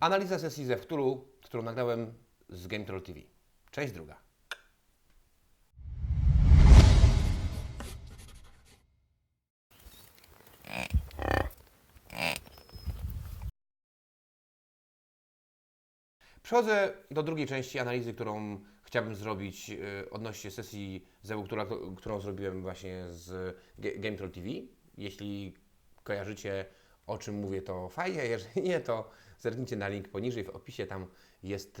Analiza sesji ze którą nagrałem z Game Troll TV. Część druga. Przechodzę do drugiej części analizy, którą chciałbym zrobić e, odnośnie sesji Zewu, która, którą zrobiłem właśnie z Game Troll TV. Jeśli kojarzycie o czym mówię, to fajnie, jeżeli nie, to zerknijcie na link poniżej w opisie, tam jest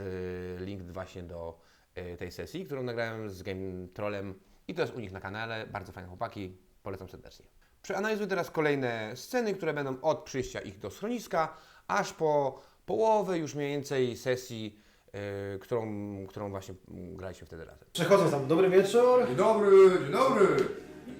e, link właśnie do e, tej sesji, którą nagrałem z Game Trollem i to jest u nich na kanale, bardzo fajne chłopaki, polecam serdecznie. Przeanalizuję teraz kolejne sceny, które będą od przyjścia ich do schroniska, aż po połowę już mniej więcej sesji, e, którą, którą właśnie mm, graliśmy wtedy razem. Przechodząc tam, dobry wieczór. Dzień dobry, dzień dobry.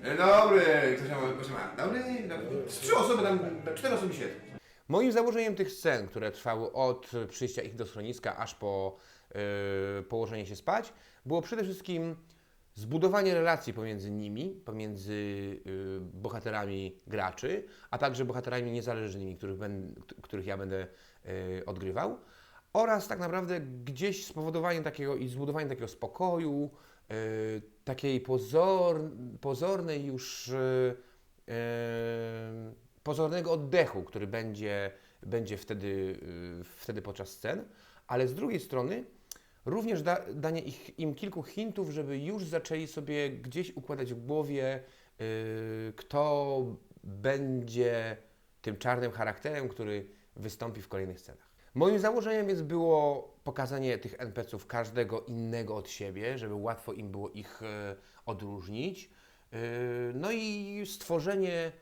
Dzień dobry. Ktoś ktoś ma. Dobry, dobry. Z trzy osoby tam, cztery osoby siedzą. Moim założeniem tych scen, które trwały od przyjścia ich do schroniska aż po yy, położenie się spać, było przede wszystkim zbudowanie relacji pomiędzy nimi, pomiędzy yy, bohaterami graczy, a także bohaterami niezależnymi, których, ben, których ja będę yy, odgrywał. Oraz tak naprawdę gdzieś spowodowanie takiego i zbudowanie takiego spokoju, yy, takiej pozor, pozornej już yy, yy, pozornego oddechu, który będzie, będzie wtedy, yy, wtedy podczas scen, ale z drugiej strony również da, danie ich, im kilku hintów, żeby już zaczęli sobie gdzieś układać w głowie, yy, kto będzie tym czarnym charakterem, który wystąpi w kolejnych scenach. Moim założeniem więc było pokazanie tych NPC-ów każdego innego od siebie, żeby łatwo im było ich e, odróżnić. Yy, No i stworzenie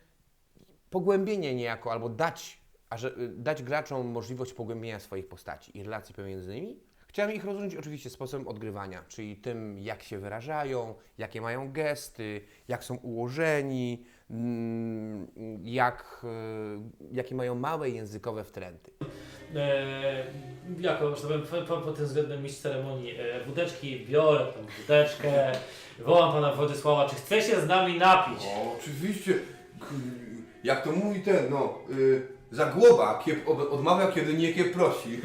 pogłębienie niejako, albo dać, a że, y, dać graczom możliwość pogłębienia swoich postaci i relacji pomiędzy nimi. Chciałem ich rozróżnić oczywiście sposobem odgrywania, czyli tym, jak się wyrażają, jakie mają gesty, jak są ułożeni, mm, jak, y, jakie mają małe językowe wtręty. e, jako, że tak powiem, po, po, po tym względem mistrz ceremonii e, wódeczki, biorę tą wódeczkę, wołam pana Władysława, czy chce się z nami napić? O, oczywiście. Jak to mówi ten, no. Y, Zagłoba kiep od, odmawia, kiedy nie kiep prosi.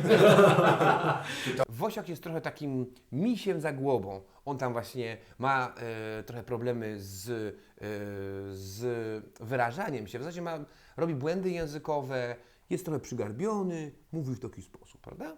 Wosiak jest trochę takim misiem za głową. On tam właśnie ma e, trochę problemy z, e, z wyrażaniem się. W zasadzie ma, robi błędy językowe, jest trochę przygarbiony, mówi w taki sposób, prawda?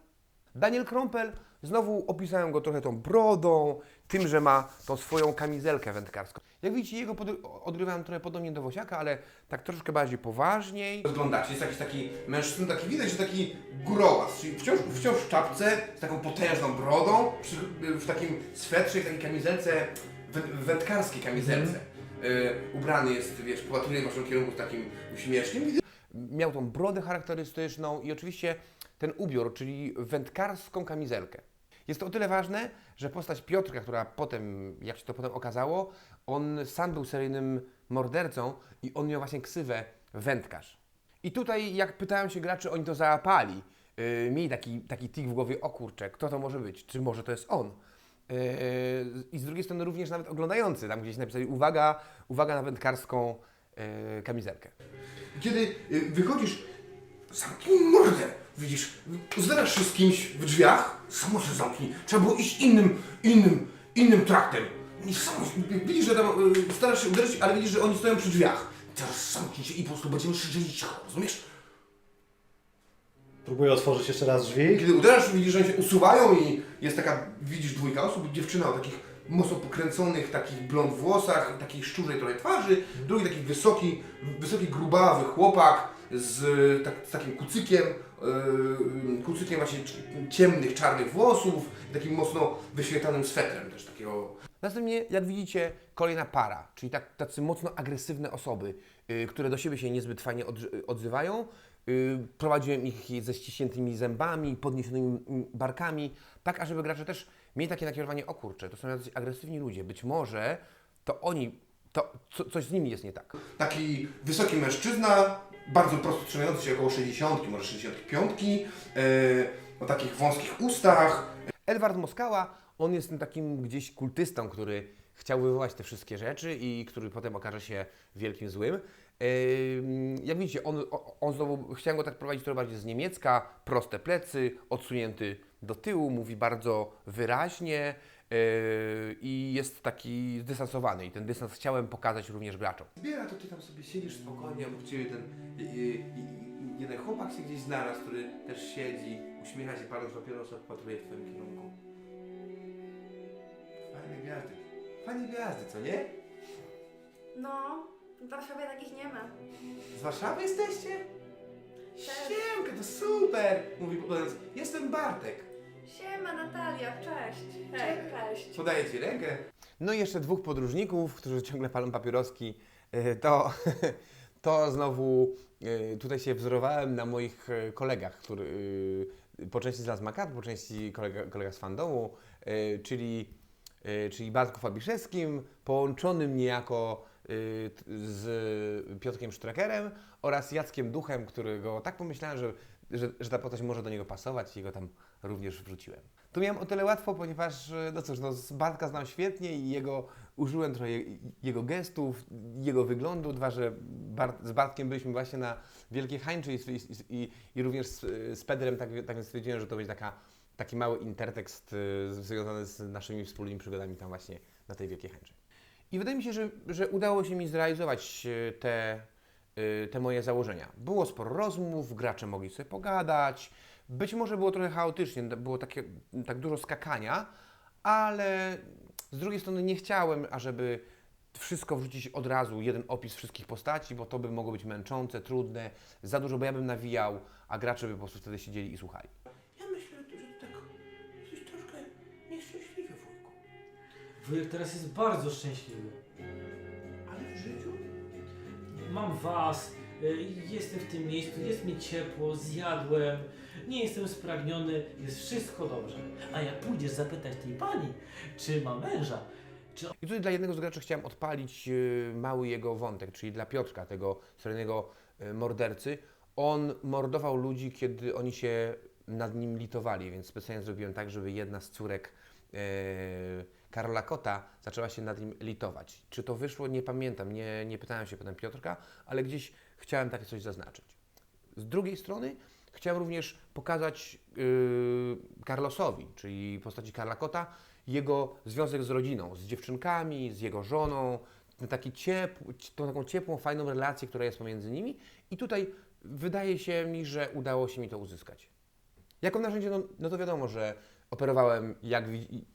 Daniel Krompel, znowu opisałem go trochę tą brodą, tym, że ma tą swoją kamizelkę wędkarską. Jak widzicie, jego odgrywałem trochę podobnie do Wosiaka, ale tak troszkę bardziej poważniej. Wyglądacie, jest jakiś taki mężczyzna, taki widać, że taki górołaz, czyli wciąż, wciąż w czapce, z taką potężną brodą, przy, w takim swetrze, w takiej kamizelce, wę- wędkarskiej kamizelce. Y, ubrany jest, wiesz, popatruje w waszym kierunku z takim uśmieszkiem. miał tą brodę charakterystyczną i oczywiście ten ubiór, czyli wędkarską kamizelkę. Jest to o tyle ważne, że postać Piotrka, która potem, jak się to potem okazało, on sam był seryjnym mordercą i on miał właśnie ksywę wędkarz. I tutaj, jak pytałem się graczy, oni to załapali. Yy, mieli taki, taki tik w głowie, o kurczę, kto to może być? Czy może to jest on? Yy, I z drugiej strony również nawet oglądający, tam gdzieś napisali, uwaga, uwaga na wędkarską yy, kamizelkę. Kiedy y, wychodzisz, zamknij mordę, widzisz, zderzesz się z kimś w drzwiach, samo się zamknij. Trzeba było iść innym, innym, innym traktem. Nie samo, widzisz, że tam y, starasz się uderzyć, ale widzisz, że oni stoją przy drzwiach. Teraz zamknij się i po prostu będziemy siedzieli cicho, rozumiesz? Próbuję otworzyć jeszcze raz drzwi. Kiedy uderzasz, widzisz, że oni się usuwają i jest taka, widzisz dwójka osób, dziewczyna o takich mocno pokręconych, takich blond włosach, takiej szczurzej trochę twarzy, drugi taki wysoki, wysoki grubawy chłopak z, tak, z takim kucykiem, yy, kucykiem właśnie ciemnych, czarnych włosów, takim mocno wyświetlanym swetrem też takiego Następnie, jak widzicie, kolejna para, czyli tak, tacy mocno agresywne osoby, y, które do siebie się niezbyt fajnie odż- odzywają. Y, prowadziłem ich ze ściśniętymi zębami, podniesionymi barkami, tak ażeby gracze też mieli takie nakierowanie, o kurczę, to są jacyś agresywni ludzie, być może to oni, to co, coś z nimi jest nie tak. Taki wysoki mężczyzna, bardzo prosto trzymający się około 60, może 65, yy, o takich wąskich ustach, Edward Moskała, on jest tym takim gdzieś kultystą, który chciał wywołać te wszystkie rzeczy i który potem okaże się wielkim złym. Ym, Jak widzicie, on, on znowu, chciałem go tak prowadzić trochę bardziej z niemiecka, proste plecy, odsunięty do tyłu, mówi bardzo wyraźnie i jest taki zdystansowany i ten dystans chciałem pokazać również graczom. Zbiera, to ty tam sobie siedzisz spokojnie, obok ciebie ten i, i, i, jeden chłopak się gdzieś znalazł, który też siedzi, uśmiecha się, paląc papierosa, wpatruje w twoim kierunku. Fajne gwiazdy. Fajne gwiazdy, co nie? No, w Warszawie takich nie ma. Z Warszawy jesteście? Siemka, to super! Mówi podając, jestem Bartek. Siema Natalia, cześć. Hej, cześć. Podaję ci rękę. No i jeszcze dwóch podróżników, którzy ciągle palą papieroski. Yy, To, to znowu yy, tutaj się wzorowałem na moich yy, kolegach, który, yy, po części z Las Macat, po części kolega, kolega z fandomu, yy, czyli, yy, czyli Bartku Fabiszewskim, połączonym niejako yy, z Piotrkiem Sztrakerem oraz Jackiem Duchem, którego tak pomyślałem, że, że, że ta postać może do niego pasować i go tam również wrzuciłem. Tu miałem o tyle łatwo, ponieważ, e, no cóż, no Bartka znam świetnie i jego, użyłem trochę je- jego gestów, jego wyglądu, dwa, że Bart, z Bartkiem byliśmy właśnie na Wielkiej Hańczy i, i, i, i również z, z Pedrem, tak, tak więc stwierdziłem, że to będzie taka, taki mały intertekst e, związany z naszymi wspólnymi przygodami tam właśnie na tej Wielkiej Hańczy. I wydaje mi się, że, że udało się mi zrealizować e, te, te moje założenia. Było sporo rozmów, gracze mogli sobie pogadać. Być może było trochę chaotycznie, było takie, tak dużo skakania, ale z drugiej strony nie chciałem, ażeby wszystko wrzucić od razu, jeden opis wszystkich postaci, bo to by mogło być męczące, trudne, za dużo, bo ja bym nawijał, a gracze by po prostu wtedy siedzieli i słuchali. Ja myślę, że tak jesteś troszkę nieszczęśliwy, wujku. Wujek teraz jest bardzo szczęśliwy. Ale w życiu? Mam was, y, jestem w tym miejscu, jest mi ciepło, zjadłem, nie jestem spragniony, jest wszystko dobrze. A jak pójdziesz zapytać tej pani, czy ma męża, czy I tutaj dla jednego z graczy chciałem odpalić y, mały jego wątek, czyli dla Piotrka, tego seryjnego y, mordercy. On mordował ludzi, kiedy oni się nad nim litowali, więc specjalnie zrobiłem tak, żeby jedna z córek e, Karola Kota zaczęła się nad nim litować. Czy to wyszło? Nie pamiętam, nie, nie pytałem się potem Piotrka, ale gdzieś chciałem takie coś zaznaczyć. Z drugiej strony chciałem również pokazać yy, Carlosowi, czyli postaci Karla Kota, jego związek z rodziną, z dziewczynkami, z jego żoną, taki ciepł, tą taką ciepłą, fajną relację, która jest pomiędzy nimi. I tutaj wydaje się mi, że udało się mi to uzyskać. Jako narzędzie, no, no to wiadomo, że operowałem, jak,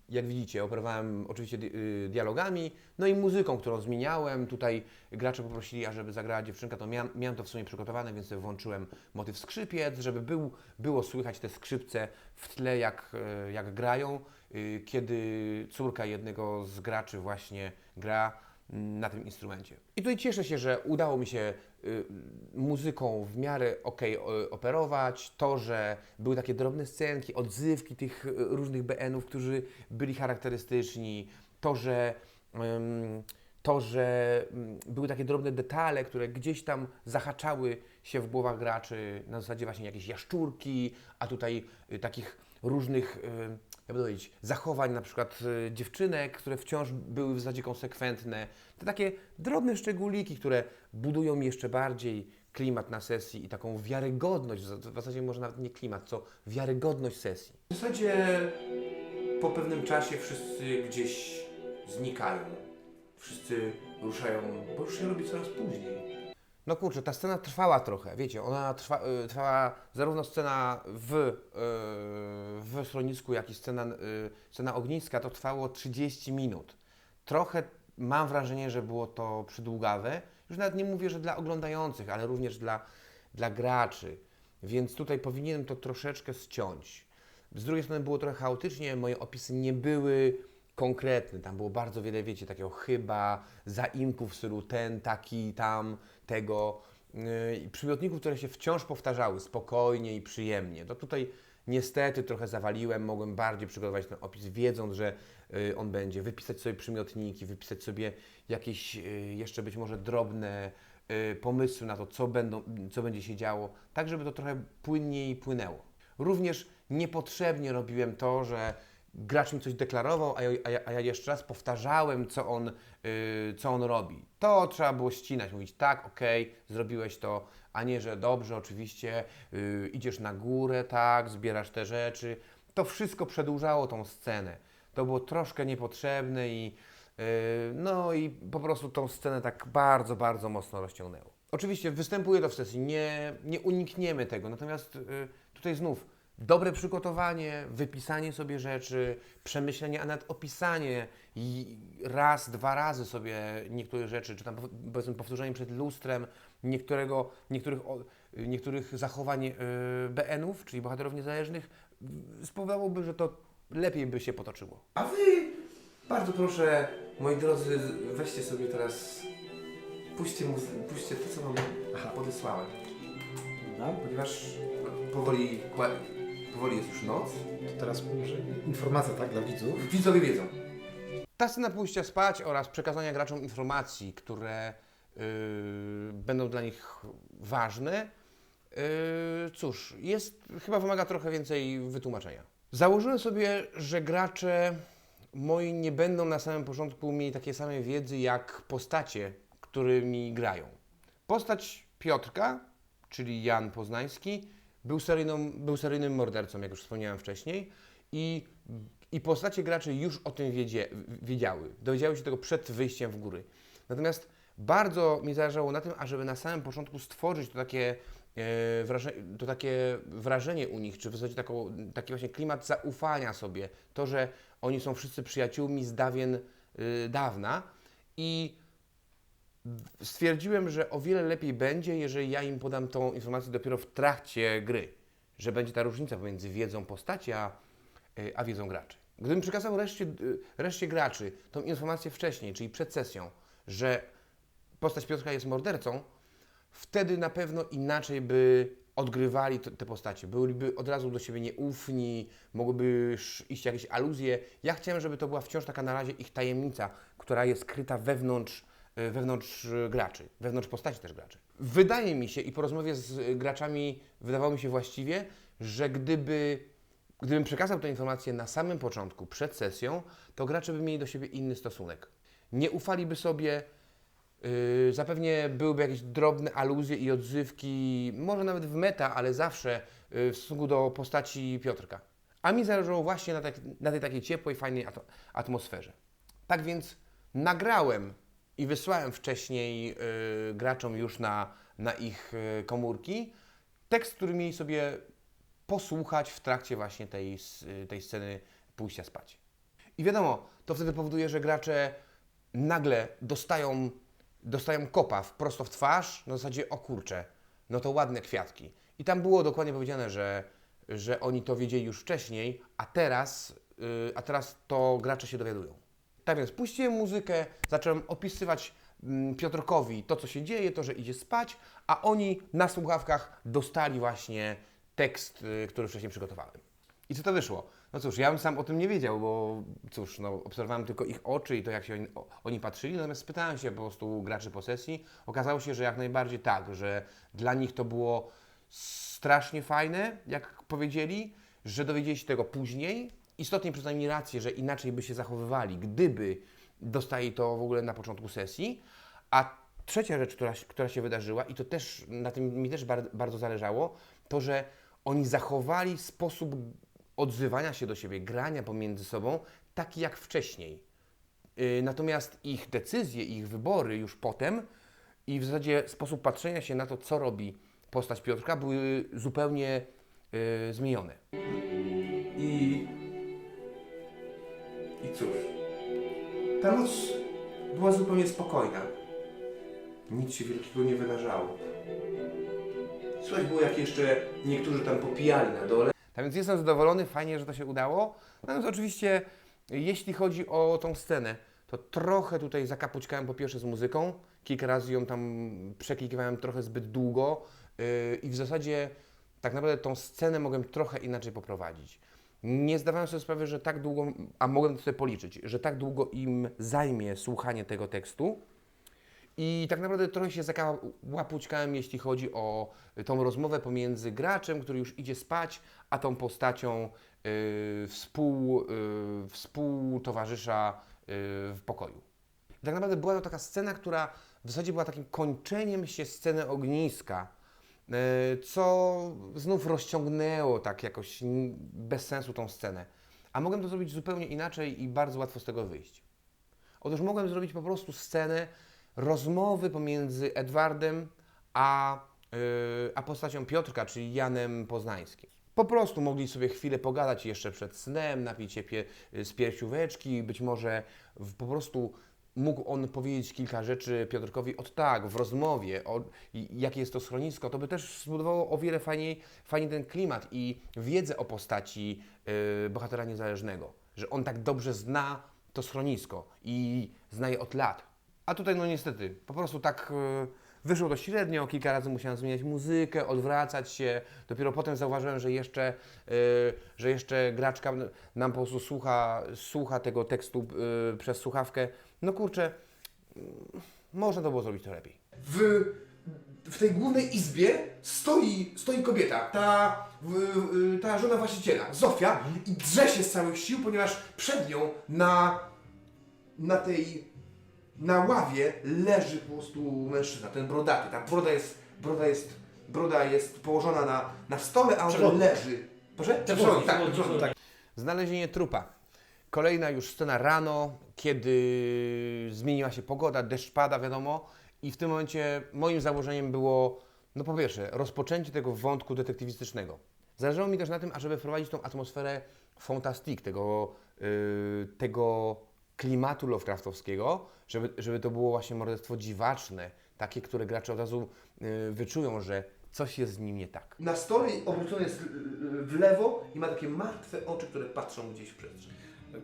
jak widzicie, operowałem oczywiście y, dialogami, no i muzyką, którą zmieniałem. Tutaj gracze poprosili, ażeby zagrała dziewczynka, to miałem, miałem to w sumie przygotowane, więc włączyłem motyw skrzypiec, żeby był, było słychać te skrzypce w tle, jak, e, jak grają, y, kiedy córka jednego z graczy właśnie gra mm, na tym instrumencie. I tutaj cieszę się, że udało mi się muzyką w miarę ok operować, to, że były takie drobne scenki, odzywki tych y, różnych BN-ów, którzy byli charakterystyczni, to, że to, że były takie drobne detale, które gdzieś tam zahaczały się w głowach graczy, na zasadzie właśnie jakieś jaszczurki, a tutaj y, takich różnych, y, jak by powiedzieć, zachowań na przykład y, dziewczynek, które wciąż były w zasadzie konsekwentne. Te takie drobne szczególiki, które budują jeszcze bardziej klimat na sesji i taką wiarygodność, w zasadzie może nawet nie klimat, co wiarygodność sesji. W zasadzie po pewnym czasie wszyscy gdzieś znikają. Wszyscy ruszają, bo już się robi coraz później. No kurczę, ta scena trwała trochę, wiecie, ona trwa, y, trwała zarówno scena w, y, w schronisku, jak i scena, y, scena ogniska, to trwało 30 minut. Trochę mam wrażenie, że było to przydługawe, już nawet nie mówię, że dla oglądających, ale również dla, dla graczy, więc tutaj powinienem to troszeczkę ściąć. Z drugiej strony było trochę chaotycznie, moje opisy nie były konkretne, tam było bardzo wiele, wiecie, takiego chyba, zaimków w stylu ten, taki, tam, tego, yy, i przymiotników, które się wciąż powtarzały spokojnie i przyjemnie. To tutaj niestety trochę zawaliłem, mogłem bardziej przygotować ten opis, wiedząc, że yy, on będzie, wypisać sobie przymiotniki, wypisać sobie jakieś yy, jeszcze być może drobne pomysły na to, co, będą, co będzie się działo, tak żeby to trochę płynniej płynęło. Również niepotrzebnie robiłem to, że gracz mi coś deklarował, a ja, a ja, a ja jeszcze raz powtarzałem, co on, y, co on robi. To trzeba było ścinać, mówić tak, okej, zrobiłeś to, a nie, że dobrze, oczywiście, y, idziesz na górę, tak, zbierasz te rzeczy. To wszystko przedłużało tą scenę. To było troszkę niepotrzebne i y, no i po prostu tą scenę tak bardzo, bardzo mocno rozciągnęło. Oczywiście występuje to w sesji, nie, nie unikniemy tego, natomiast y, tutaj znów dobre przygotowanie, wypisanie sobie rzeczy, przemyślenie, a nawet opisanie i raz, dwa razy sobie niektórych rzeczy, czy tam powiedzmy powtórzenie przed lustrem niektórego, niektórych, niektórych zachowań y, BN-ów, czyli bohaterów niezależnych, spowodowałoby, że to lepiej by się potoczyło. A wy, bardzo proszę, moi drodzy, weźcie sobie teraz, puśćcie, muzy- puśćcie to, co wam podesłałem. Ponieważ powoli, kła- powoli jest już noc. to teraz może informacja, tak, dla widzów. Widzowie wiedzą. Ta scena pójścia spać oraz przekazania graczom informacji, które yy, będą dla nich ważne, yy, cóż, jest, chyba wymaga trochę więcej wytłumaczenia. Założyłem sobie, że gracze moi nie będą na samym początku mieli takiej samej wiedzy jak postacie, którymi grają. Postać Piotrka, czyli Jan Poznański, był, seryjną, był seryjnym mordercą, jak już wspomniałem wcześniej, i, i postacie graczy już o tym wiedzie, wiedziały. Dowiedziały się tego przed wyjściem w góry. Natomiast bardzo mi zależało na tym, ażeby na samym początku stworzyć to takie, e, wraże, to takie wrażenie u nich, czy w zasadzie taką, taki właśnie klimat zaufania sobie. To, że oni są wszyscy przyjaciółmi z dawien y, dawna i stwierdziłem, że o wiele lepiej będzie, jeżeli ja im podam tą informację dopiero w trakcie gry, że będzie ta różnica pomiędzy wiedzą postaci a, y, a wiedzą graczy. Gdybym przekazał reszcie, y, reszcie graczy tą informację wcześniej, czyli przed sesją, że postać Piotrka jest mordercą, wtedy na pewno inaczej by odgrywali te, postacie. Byliby od razu do siebie nieufni, mogłyby iść jakieś aluzje. Ja chciałem, żeby to była wciąż taka na razie ich tajemnica, która jest skryta wewnątrz, wewnątrz y, graczy, wewnątrz postaci też graczy. Wydaje mi się i po rozmowie z y, graczami wydawało mi się właściwie, że gdyby Gdybym przekazał tę informację na samym początku, przed sesją, to gracze by mieli do siebie inny stosunek. Nie ufaliby sobie, Yy, zapewnie byłyby jakieś drobne aluzje i odzywki, może nawet w meta, ale zawsze yy, w stosunku do postaci Piotrka. A mi zależało właśnie na, tak, na tej takiej ciepłej, fajnej at- atmosferze. Tak więc nagrałem i wysłałem wcześniej yy, graczom już na, na ich yy, komórki tekst, który mieli sobie posłuchać w trakcie właśnie tej, tej sceny pójścia spać. I wiadomo, to wtedy powoduje, że gracze nagle dostają, dostają kopa prosto w twarz, na zasadzie o kurczę, no to ładne kwiatki. I tam było dokładnie powiedziane, że, że oni to wiedzieli już wcześniej, a teraz, yy, a teraz to gracze się dowiadują. Tak więc puściłem muzykę, zacząłem opisywać mm, Piotrkowi to, co się dzieje, to, że idzie spać, a oni na słuchawkach dostali właśnie tekst, y, który wcześniej przygotowałem. I co to wyszło? No cóż, ja bym sam o tym nie wiedział, bo cóż, no, obserwowałem tylko ich oczy i to, jak się oni, oni patrzyli, natomiast spytałem się po prostu graczy po sesji. Okazało się, że jak najbardziej tak, że dla nich to było strasznie fajne, jak powiedzieli, że dowiedzieli się tego później. Istotnie przyznali mi rację, że inaczej by się zachowywali, gdyby dostali to w ogóle na początku sesji. A trzecia rzecz, która, która się wydarzyła, i to też na tym mi też bar, bardzo zależało, to że oni zachowali sposób odzywania się do siebie, grania pomiędzy sobą, taki jak wcześniej. Yy, Natomiast ich decyzje, ich wybory już potem i w zasadzie sposób patrzenia się na to, co robi postać Piotrka, były zupełnie yy, zmienione. I... I cóż, ta noc była zupełnie spokojna. Nic się wielkiego nie wydarzało. Słychać było, jak jeszcze niektórzy tam popijali na dole. Tak więc jestem zadowolony, fajnie, że to się udało. Natomiast oczywiście, jeśli chodzi o tą scenę, to trochę tutaj zakapućkałem po pierwsze z muzyką. Kilka razy ją tam przeklikiwałem trochę zbyt długo yy, i w zasadzie tak naprawdę tą scenę mogłem trochę inaczej poprowadzić. Nie zdawałem sobie sprawy, że tak długo, a mogłem to sobie policzyć, że tak długo im zajmie słuchanie tego tekstu. I tak naprawdę trochę się zakałapućkałem, jeśli chodzi o tą rozmowę pomiędzy graczem, który już idzie spać, a tą postacią yy, współ, yy, współtowarzysza yy, w pokoju. I tak naprawdę była to taka scena, która w zasadzie była takim kończeniem się sceny ogniska, co znów rozciągnęło tak jakoś bez sensu tą scenę. A mogłem to zrobić zupełnie inaczej i bardzo łatwo z tego wyjść. Otóż mogłem zrobić po prostu scenę rozmowy pomiędzy Edwardem a, yy, a postacią Piotrka, czyli Janem Poznańskim. Po prostu mogli sobie chwilę pogadać jeszcze przed snem, napić się pie, z piersióweczki, być może w, po prostu mógł on powiedzieć kilka rzeczy Piotrkowi od tak, w rozmowie, o jakie jest to schronisko, to by też zbudowało o wiele fajniej, fajniej ten klimat i wiedzę o postaci yy, bohatera niezależnego, że on tak dobrze zna to schronisko i zna je od lat. A tutaj no niestety, po prostu tak yy, wyszło to średnio, kilka razy musiałem zmieniać muzykę, odwracać się, dopiero potem zauważyłem, że jeszcze, yy, że jeszcze graczka nam po prostu słucha, słucha tego tekstu yy, przez słuchawkę. No kurczę, yy, można to było zrobić to lepiej. w, w tej głównej izbie stoi, stoi kobieta, ta, w, y, ta żona właściciela, Zofia, i drze się z całych sił, ponieważ przed nią na, na tej, na ławie leży po prostu mężczyzna, ten brodaty. Ta broda jest, broda jest, broda jest położona na, na stole, a on Przewodnik. leży. Proszę? Przewodnik, tak, przewodnik. tak. Znalezienie trupa. Kolejna już scena rano, kiedy zmieniła się pogoda, deszcz pada, wiadomo, i w tym momencie moim założeniem było, no po pierwsze, rozpoczęcie tego wątku detektywistycznego. Zależało mi też na tym, ażeby wprowadzić tą atmosferę fantastik, tego, yy, tego klimatu Lovecraftowskiego, żeby, żeby to było właśnie morderstwo dziwaczne, takie, które gracze od razu yy, wyczują, że coś jest z nim nie tak. Na stole obrócony jest y, y, w lewo i ma takie martwe oczy, które patrzą gdzieś w przestrzeń.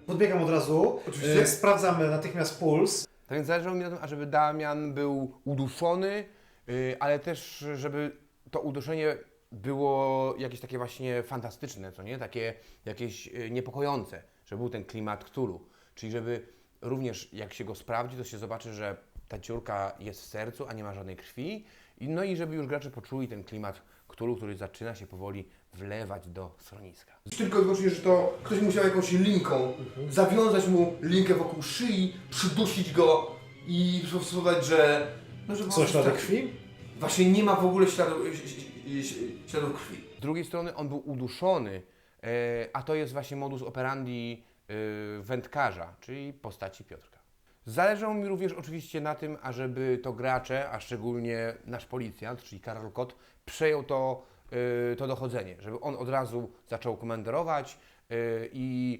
Podbiegam od razu, Oczywiście. e, sprawdzam natychmiast puls. Tak więc zależało mi na tym, ażeby Damian był uduszony, yy, ale też, żeby to uduszenie było jakieś takie właśnie fantastyczne, co nie? Takie jakieś yy, niepokojące, żeby był ten klimat Cthulhu. Czyli żeby również jak się go sprawdzi, to się zobaczy, że ta dziurka jest w sercu, a nie ma żadnej krwi. I, no i żeby już gracze poczuli ten klimat Cthulhu, który zaczyna się powoli wlewać do schroniska. Tylko i wyłącznie, że to ktoś musiał jakąś linką zawiązać mu linkę wokół szyi, przydusić go i spowodować, że... No, że Co, ślady krwi? Właśnie nie ma w ogóle śladów, śladów krwi. Z drugiej strony on był uduszony, e, a to jest właśnie modus operandi e, wędkarza, czyli postaci Piotrka. Zależało mi również oczywiście na tym, ażeby to gracze, a szczególnie nasz policjant, czyli Karol Kot, przejął to, e, to dochodzenie, żeby on od razu zaczął komenderować e, i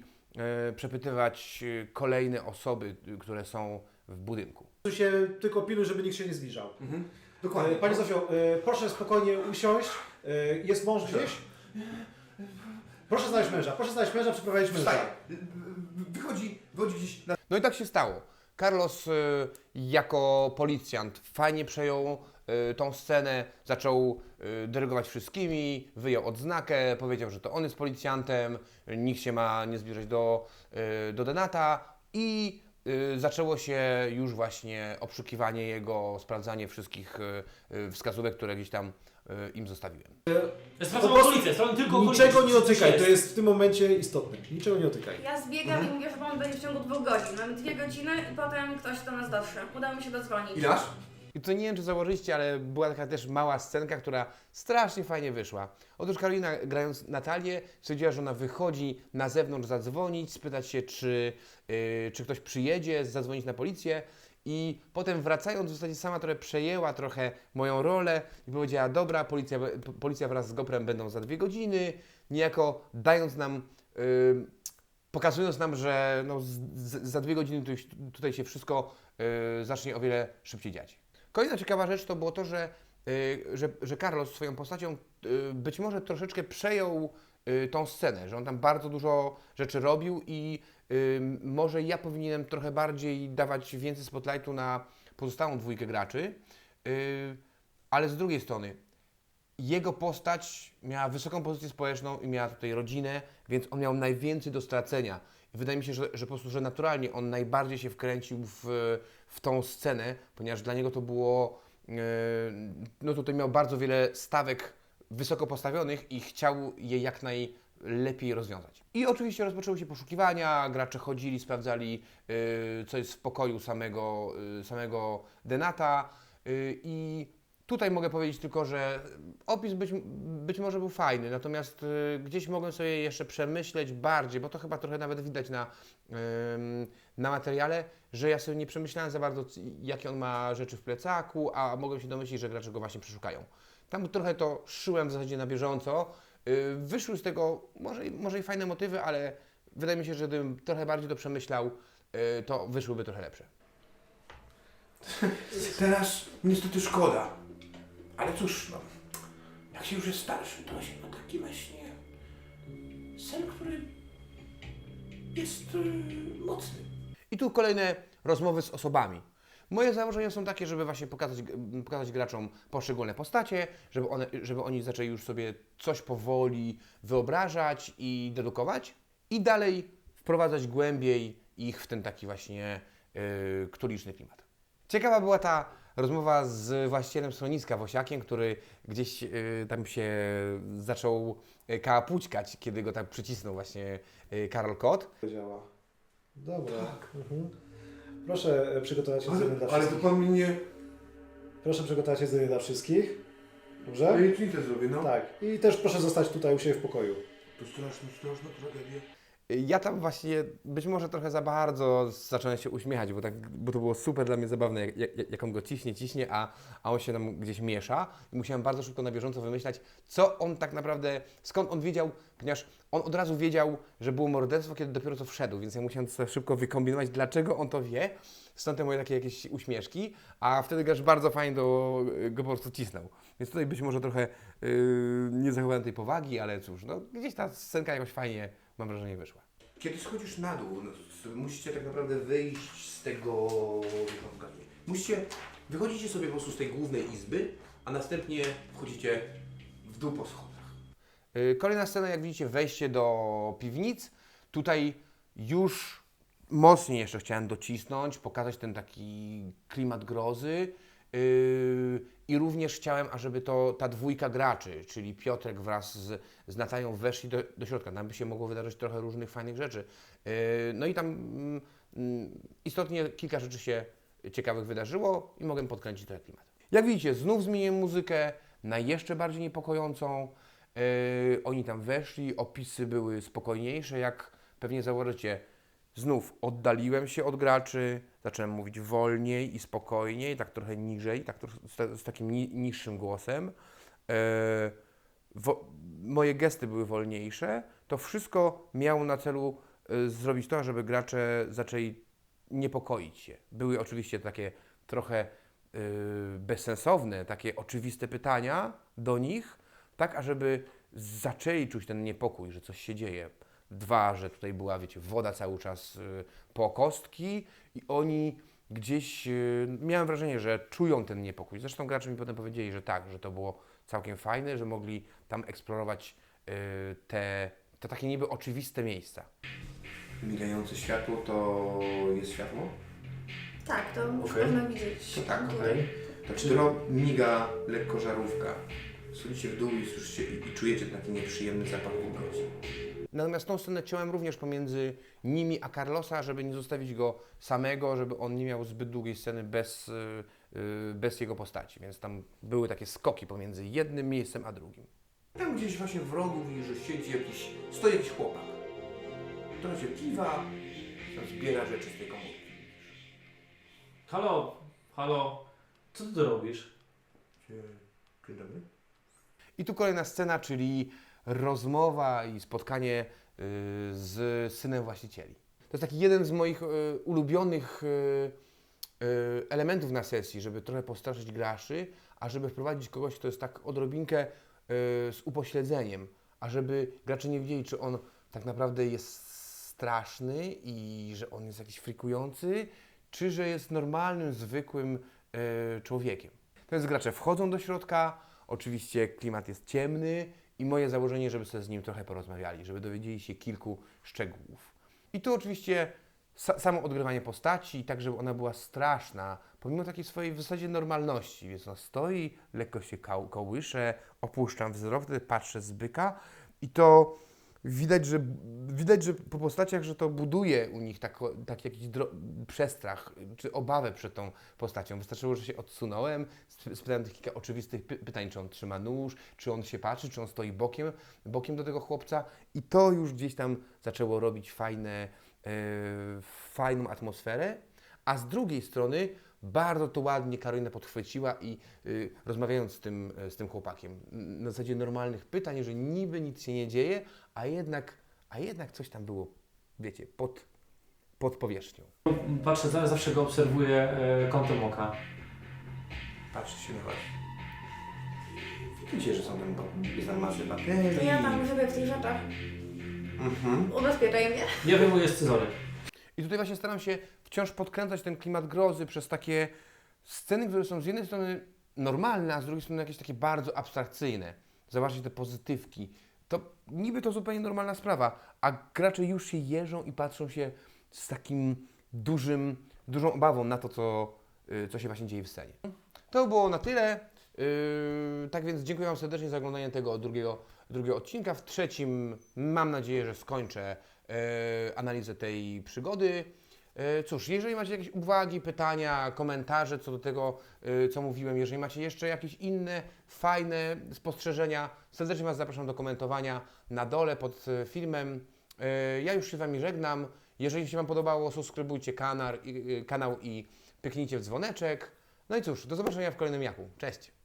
e, przepytywać kolejne osoby, które są w budynku. Tu się tylko piluj, żeby nikt się nie zbliżał. Dokładnie. E, Pani Zofio, e, proszę spokojnie usiąść. E, Jest mąż gdzieś? Proszę znaleźć męża, proszę znaleźć męża, przeprowadzić męża. Wstaje. Wychodzi, wychodzi gdzieś na... No i tak się stało. Carlos y, jako policjant fajnie przejął y, tą scenę, zaczął y, dyrygować wszystkimi, wyjął odznakę, powiedział, że to on jest policjantem, y, nikt się ma nie zbliżać do, y, do Denata i y, zaczęło się już właśnie obszukiwanie jego, sprawdzanie wszystkich y, y, wskazówek, które gdzieś tam y, im zostawiłem. Sprawdzam okolice, sprawdzam tylko okolice. Niczego nie dotykaj, to jest w tym momencie istotne. Niczego nie dotykaj. Ja zbiegam i mówię, że pan będzie w ciągu dwóch godzin. Mamy dwie godziny i potem ktoś do nas dotrze. Udało mi się dodzwonić. Masz? I to nie wiem, czy założyliście, ale była taka też mała scenka, która strasznie fajnie wyszła. Otóż Karolina, grając Natalię, stwierdziła, że ona wychodzi na zewnątrz zadzwonić, spytać się, czy, yy, czy ktoś przyjedzie, zadzwonić na policję. I potem wracając, w zasadzie sama trochę przejęła trochę moją rolę i powiedziała, dobra, policja, policja wraz z Goprem będą za dwie godziny, niejako dając nam, yy, pokazując nam, że no, z, z, za dwie godziny tu, tutaj się wszystko yy, zacznie o wiele szybciej dziać. Kolejna ciekawa rzecz to było to, że, y, że, że Carlos swoją postacią y, być może troszeczkę przejął y, tą scenę, że on tam bardzo dużo rzeczy robił i może ja powinienem trochę bardziej dawać więcej spotlightu na pozostałą dwójkę graczy, ale z drugiej strony jego postać miała wysoką pozycję społeczną i miała tutaj rodzinę, więc on miał najwięcej do stracenia. Wydaje mi się, że, że po prostu, że naturalnie on najbardziej się wkręcił w, w tą scenę, ponieważ dla niego to było, e, no tutaj miał bardzo wiele stawek wysoko postawionych i chciał je jak najlepiej rozwiązać. I oczywiście rozpoczęły się poszukiwania, gracze chodzili, sprawdzali, y, co jest w pokoju samego, y, samego Denata y, i tutaj mogę powiedzieć tylko, że opis być, być może był fajny, natomiast y, gdzieś mogłem sobie jeszcze przemyśleć bardziej, bo to chyba trochę nawet widać na, ym, na materiale, że ja sobie nie przemyślałem za bardzo, jakie on ma rzeczy w plecaku, a mogłem się domyślić, że gracze go właśnie przeszukają. Tam trochę to szyłem w zasadzie na bieżąco. Y, Wyszły z tego może, może i fajne motywy, ale wydaje mi się, że gdybym trochę bardziej to przemyślał, y, to wyszłyby trochę lepsze. Teraz niestety szkoda. Ale cóż, no, jak się już jest starszy, to się ma taki właśnie sen, który jest y, mocny. I tu kolejne rozmowy z osobami. Moje założenia są takie, żeby właśnie pokazać, pokazać graczom poszczególne postacie, żeby, one, żeby oni zaczęli już sobie coś powoli wyobrażać i dedukować i dalej wprowadzać głębiej ich w ten taki właśnie yy, klimat. Ciekawa była ta rozmowa z właścicielem schroniska Wosiakiem, który gdzieś yy, tam się zaczął yy, kałapućkać, kiedy go tak przycisnął właśnie yy, Karol Kot. Działa. Dobra. Mhm. Proszę e, przygotować jedzenie Ale, dla ale to wszystkich. pan mi nie... Proszę przygotować jedzenie dla wszystkich. Dobrze? Ja jajecznicę zrobię, no. Tak. I też proszę zostać tutaj u siebie w pokoju. To straszna, straszna tragedia. Ja tam właśnie być może trochę za bardzo zacząłem się uśmiechać, bo, tak, bo to było super dla mnie zabawne, jak, jak, jak on go ciśnie, ciśnie, a, a on się tam gdzieś miesza. I musiałem bardzo szybko na bieżąco wymyślać, co on tak naprawdę, skąd on wiedział, ponieważ on od razu wiedział, że było morderstwo, kiedy dopiero co wszedł, więc ja musiałem szybko wykombinować, dlaczego on to wie. Stąd te moje takie jakieś uśmieszki, a wtedy gracz bardzo fajnie do, go po prostu cisnął. Więc tutaj być może trochę yy, nie zachowałem tej powagi, ale cóż, no, gdzieś ta scenka jakoś fajnie, mam wrażenie, wyszła. Kiedy schodzisz na dół, no, musicie tak naprawdę wyjść z tego... Musicie... Wychodzicie sobie po prostu z tej głównej izby, a następnie wchodzicie w dół po schodach. Y, Kolejna scena, jak widzicie, wejście do piwnic. Tutaj już mocniej jeszcze chciałem docisnąć, pokazać ten taki klimat grozy. Yy, I również chciałem, ażeby to ta dwójka graczy, czyli Piotrek wraz z, z Natalią weszli do, do środka. Tam by się mogło wydarzyć trochę różnych fajnych rzeczy. Yy, No i tam mm, istotnie kilka rzeczy się ciekawych wydarzyło i mogłem podkręcić trochę klimat. Jak widzicie, znów zmieniłem muzykę na jeszcze bardziej niepokojącą. Yy, oni tam weszli, opisy były spokojniejsze, jak pewnie zauważycie. Znów oddaliłem się od graczy, zacząłem mówić wolniej i spokojniej, tak trochę niżej, tak z, ta- z takim ni, niższym głosem. Yy, wo, moje gesty były wolniejsze. To wszystko miało na celu y, zrobić to, żeby gracze zaczęli niepokoić się. Były oczywiście takie trochę y, bezsensowne, takie oczywiste pytania do nich, tak ażeby zaczęli czuć ten niepokój, że coś się dzieje. Dwa, że tutaj była, wiecie, woda cały czas y, po kostki i oni gdzieś, y, miałem wrażenie, że czują ten niepokój. Zresztą gracze mi potem powiedzieli, że tak, że to było całkiem fajne, że mogli tam eksplorować y, te, te takie niby oczywiste miejsca. Migające światło to jest światło? Tak, to Okej. można widzieć. To tak, okej. To czy to miga lekko żarówka? Schodzicie w dół i słyszycie i, i czujecie taki nieprzyjemny zapach wilgoci. Natomiast tą scenę ciąłem również pomiędzy nimi a Carlosa, żeby nie zostawić go samego, żeby on nie miał zbyt długiej sceny bez, y, y, bez jego postaci. Więc tam były takie skoki pomiędzy jednym miejscem a drugim. Tam gdzieś właśnie w rogu widzisz, że siedzi jakiś, stoi jakiś chłopak. Trochę się kiwa, tam zbiera rzeczy z tej komórki. Halo, halo, co ty tu robisz? Dzień dobry. I tu kolejna scena, czyli rozmowa i spotkanie y, z synem właścicieli. To jest taki jeden z moich y, ulubionych y, elementów na sesji, żeby trochę postraszyć graczy, a żeby wprowadzić kogoś, kto jest tak odrobinkę z upośledzeniem, a żeby gracze nie wiedzieli, czy on tak naprawdę jest straszny i że on jest jakiś frikujący, czy że jest normalnym, zwykłym człowiekiem. Jest gracze wchodzą do środka, Oczywiście klimat jest ciemny i moje założenie, żeby sobie z nim trochę porozmawiali, żeby dowiedzieli się kilku szczegółów. I tu oczywiście sa samo odgrywanie postaci, tak żeby ona była straszna, pomimo takiej swojej w zasadzie normalności. Więc ona stoi, lekko się koł kołysze, opuszczam wzrok, patrzę z byka i to widać, że, widać, że po postaciach, że to buduje u nich tak, tak jakiś przestrach czy obawę przed tą postacią. Wystarczyło, że się odsunąłem, sp- spytałem tych kilka oczywistych py- pytań, czy on trzyma nóż, czy on się patrzy, czy on stoi bokiem, bokiem do tego chłopca i to już gdzieś tam zaczęło robić fajne, e, fajną atmosferę, a z drugiej strony bardzo to ładnie Karolina podchwyciła i y, rozmawiając z tym, z tym chłopakiem, na zasadzie normalnych pytań, że niby nic się nie dzieje, a jednak, a jednak coś tam było, wiecie, pod, pod powierzchnią. Patrzę, zawsze, zawsze go obserwuję e, kątem oka. Patrzcie się na was. Widzicie, że są tam, ba- jest tam masy baterii. Ja tam żyję w tych rzeczach. Mhm. Ubezpieczaj mnie. Ja wyjmuję scyzoryk. I tutaj właśnie staram się wciąż podkręcać ten klimat grozy przez takie sceny, które są z jednej strony normalne, a z drugiej strony jakieś takie bardzo abstrakcyjne. Zobaczcie te pozytywki. To niby to zupełnie normalna sprawa, a gracze już się jeżą i patrzą się z takim dużym, dużą obawą na to, co, y, co się właśnie dzieje w scenie. To było na tyle. Yy, tak więc dziękuję Wam serdecznie za oglądanie tego drugiego, drugiego odcinka. W trzecim mam nadzieję, że skończę yy, analizę tej przygody. Yy, Cóż, jeżeli macie jakieś uwagi, pytania, komentarze co do tego, yy, co mówiłem, jeżeli macie jeszcze jakieś inne fajne spostrzeżenia, serdecznie Was zapraszam do komentowania na dole pod yy, filmem. Ja już się z Wami żegnam. Jeżeli się Wam podobało, subskrybujcie kanał, i- kanał pyknijcie w dzwoneczek. No i cóż, do zobaczenia w kolejnym jaku. Cześć!